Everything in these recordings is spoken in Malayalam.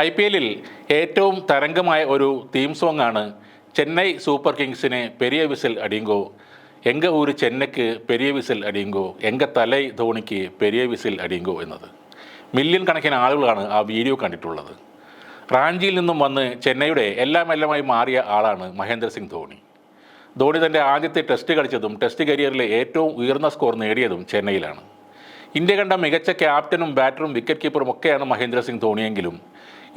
ഐ പി എല്ലിൽ ഏറ്റവും തരംഗമായ ഒരു തീം സോങ് ആണ് ചെന്നൈ സൂപ്പർ കിങ്സിന് പെരിയ വിസിൽ അടിയുങ്കോ. എങ്ക ഊര് ചെന്നൈക്ക് പെരിയ വിസിൽ അടിയുങ്കോ. എങ്ക തലൈ ധോണിക്ക് പെരിയ വിസിൽ അടിയുങ്കോ എന്നത്. മില്യൺ കണക്കിന് ആളുകളാണ് ആ വീഡിയോ കണ്ടിട്ടുള്ളത്. റാഞ്ചിയിൽ നിന്നും വന്ന് ചെന്നൈയുടെ എല്ലാം എല്ലാമായി മാറിയ ആളാണ് മഹേന്ദ്ര സിംഗ് ധോണി. ധോണി തന്റെ ആദ്യത്തെ ടെസ്റ്റ് കളിച്ചതും ടെസ്റ്റ് കരിയറിലെ ഏറ്റവും ഉയർന്ന സ്കോർ നേടിയതും ചെന്നൈയിലാണ്. ഇന്ത്യ കണ്ട മികച്ച ക്യാപ്റ്റനും ബാറ്ററും വിക്കറ്റ് കീപ്പറും ഒക്കെയാണ് മഹേന്ദ്ര സിംഗ് ധോണിയെങ്കിലും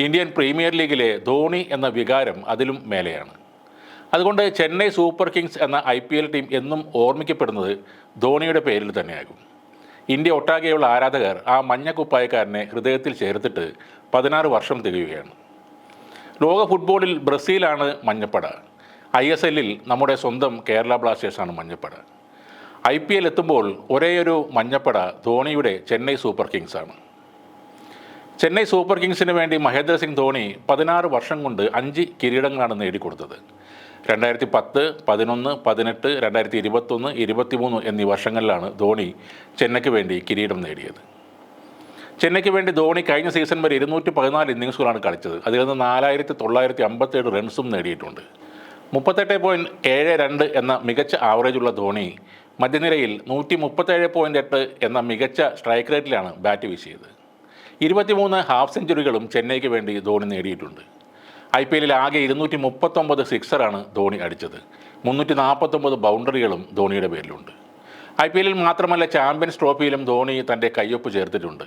ഇന്ത്യൻ പ്രീമിയർ ലീഗിലെ ധോണി എന്ന വികാരം അതിലും മേലെയാണ്. അതുകൊണ്ട് ചെന്നൈ സൂപ്പർ കിങ്സ് എന്ന ഐ പി എൽ ടീം എന്നും ഓർമ്മിക്കപ്പെടുന്നത് ധോണിയുടെ പേരിൽ തന്നെയാകും. ഇന്ത്യ ഒട്ടാകെയുള്ള ആരാധകർ ആ മഞ്ഞ കുപ്പായക്കാരനെ ഹൃദയത്തിൽ ചേർത്തിട്ട് പതിനാറ് വർഷം തികയുകയാണ്. ലോക ഫുട്ബോളിൽ ബ്രസീലാണ് മഞ്ഞപ്പട. ഐ എസ് എല്ലിൽ നമ്മുടെ സ്വന്തം കേരള ബ്ലാസ്റ്റേഴ്സാണ് മഞ്ഞപ്പട. ഐ പി എൽ എത്തുമ്പോൾ ഒരേയൊരു മഞ്ഞപ്പട ധോണിയുടെ ചെന്നൈ സൂപ്പർ കിങ്സ് ആണ് ചെന്നൈ സൂപ്പർ കിങ്സിന് വേണ്ടി മഹേന്ദ്ര സിംഗ് ധോണി പതിനാറ് വർഷം കൊണ്ട് അഞ്ച് കിരീടങ്ങളാണ് നേടിക്കൊടുത്തത്. രണ്ടായിരത്തി പത്ത് പതിനൊന്ന് പതിനെട്ട് രണ്ടായിരത്തി ഇരുപത്തൊന്ന് ഇരുപത്തിമൂന്ന് എന്നീ വർഷങ്ങളിലാണ് ധോണി ചെന്നൈക്ക് വേണ്ടി കിരീടം നേടിയത്. ചെന്നൈക്ക് വേണ്ടി ധോണി കഴിഞ്ഞ സീസൺ വരെ ഇരുന്നൂറ്റി പതിനാല് ഇന്നിങ്സുകളാണ് കളിച്ചത്. അതിൽ നിന്ന് നാലായിരത്തി തൊള്ളായിരത്തി അമ്പത്തേഴ് റൺസും നേടിയിട്ടുണ്ട്. മുപ്പത്തെട്ട് പോയിന്റ് ഏഴ് രണ്ട് എന്ന മികച്ച ആവറേജുള്ള ധോണി മധ്യനിരയിൽ നൂറ്റി മുപ്പത്തേഴ് പോയിന്റ് എട്ട് എന്ന മികച്ച സ്ട്രൈക്ക് റേറ്റിലാണ് ബാറ്റ് വീശിയത്. ഇരുപത്തിമൂന്ന് ഹാഫ് സെഞ്ചുറികളും ചെന്നൈക്ക് വേണ്ടി ധോണി നേടിയിട്ടുണ്ട്. ഐ പി എല്ലിൽ ആകെ ഇരുന്നൂറ്റി മുപ്പത്തൊമ്പത് സിക്സറാണ് ധോണി അടിച്ചത്. മുന്നൂറ്റി നാൽപ്പത്തൊമ്പത് ബൗണ്ടറികളും ധോണിയുടെ പേരിലുണ്ട്. ഐ പി എല്ലിൽ മാത്രമല്ല ചാമ്പ്യൻസ് ട്രോഫിയിലും ധോണി തന്റെ കയ്യൊപ്പ് ചേർത്തിട്ടുണ്ട്.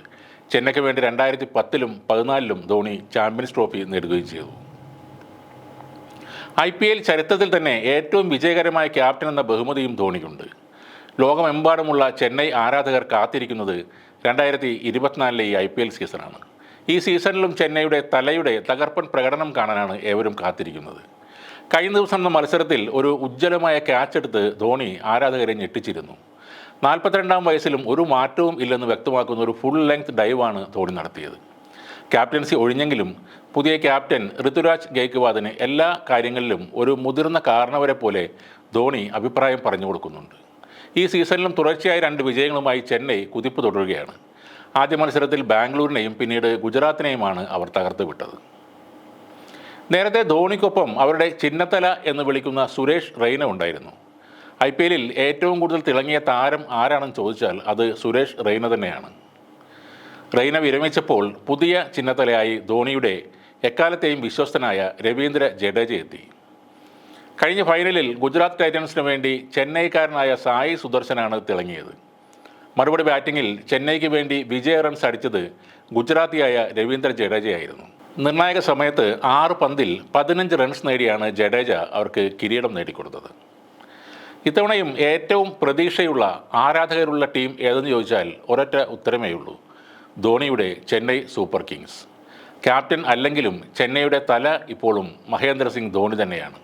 ചെന്നൈക്ക് വേണ്ടി രണ്ടായിരത്തി പത്തിലും പതിനാലിലും ധോണി ചാമ്പ്യൻസ് ട്രോഫി നേടുകയും ചെയ്തു. ഐ പി എൽ ചരിത്രത്തിൽ തന്നെ ഏറ്റവും വിജയകരമായ ക്യാപ്റ്റൻ എന്ന ബഹുമതിയും ധോണിക്കുണ്ട്. ലോകമെമ്പാടുമുള്ള ചെന്നൈ ആരാധകർ കാത്തിരിക്കുന്നത് രണ്ടായിരത്തി ഇരുപത്തിനാലിലെ ഈ ഐ പി എൽ സീസണാണ്. ഈ സീസണിലും ചെന്നൈയുടെ തലയുടെ തകർപ്പൻ പ്രകടനം കാണാനാണ് ഏവരും കാത്തിരിക്കുന്നത്. കഴിഞ്ഞ ദിവസം നടന്ന മത്സരത്തിൽ ഒരു ഉജ്ജ്വലമായ ക്യാച്ച് എടുത്ത് ധോണി ആരാധകരെ ഞെട്ടിച്ചിരുന്നു. നാൽപ്പത്തിരണ്ടാം വയസ്സിലും ഒരു മാറ്റവും ഇല്ലെന്ന് വ്യക്തമാക്കുന്ന ഒരു ഫുൾ ലെങ്ത് ഡൈവാണ് ധോണി നടത്തിയത്. ക്യാപ്റ്റൻസി ഒഴിഞ്ഞെങ്കിലും പുതിയ ക്യാപ്റ്റൻ ഋതുരാജ് ഗെയ്ക്വാദിന് എല്ലാ കാര്യങ്ങളിലും ഒരു മുതിർന്ന കാരണവരെ പോലെ ധോണി അഭിപ്രായം പറഞ്ഞു കൊടുക്കുന്നുണ്ട്. ഈ സീസണിലും തുടർച്ചയായ രണ്ട് വിജയങ്ങളുമായി ചെന്നൈ കുതിപ്പ് തുടരുകയാണ്. ആദ്യ മത്സരത്തിൽ ബാംഗ്ലൂരിനെയും പിന്നീട് ഗുജറാത്തിനെയുമാണ് അവർ തകർത്ത് വിട്ടത്. നേരത്തെ ധോണിക്കൊപ്പം അവരുടെ ചിന്നത്തല എന്ന് വിളിക്കുന്ന സുരേഷ് റെയ്ന ഉണ്ടായിരുന്നു. ഐ പി എല്ലിൽ ഏറ്റവും കൂടുതൽ തിളങ്ങിയ താരം ആരാണെന്ന് ചോദിച്ചാൽ അത് സുരേഷ് റെയ്ന തന്നെയാണ്. റെയ്ന വിരമിച്ചപ്പോൾ പുതിയ ചിഹ്നത്തലയായി ധോണിയുടെ എക്കാലത്തെയും വിശ്വസ്തനായ രവീന്ദ്ര ജഡേജ എത്തി. കഴിഞ്ഞ ഫൈനലിൽ ഗുജറാത്ത് ടൈറ്റൻസിന് വേണ്ടി ചെന്നൈക്കാരനായ സായി സുദർശനാണ് തിളങ്ങിയത്. മറുപടി ബാറ്റിങ്ങിൽ ചെന്നൈക്ക് വേണ്ടി വിജയ റൺസ് അടിച്ചത് ഗുജറാത്തിയായ രവീന്ദ്ര ജഡേജയായിരുന്നു നിർണായക സമയത്ത് ആറ് പന്തിൽ പതിനഞ്ച് റൺസ് നേടിയാണ് ജഡേജ അവർക്ക് കിരീടം നേടിക്കൊടുത്തത്. ഇത്തവണയും ഏറ്റവും പ്രതീക്ഷയുള്ള ആരാധകരുള്ള ടീം ഏതെന്ന് ചോദിച്ചാൽ ഒരൊറ്റ ഉത്തരമേ ഉള്ളൂ. ധോണിയുടെ ചെന്നൈ സൂപ്പർ കിങ്സ്. ക്യാപ്റ്റൻ അല്ലെങ്കിലും ചെന്നൈയുടെ തല ഇപ്പോഴും മഹേന്ദ്ര സിംഗ് ധോണി തന്നെയാണ്.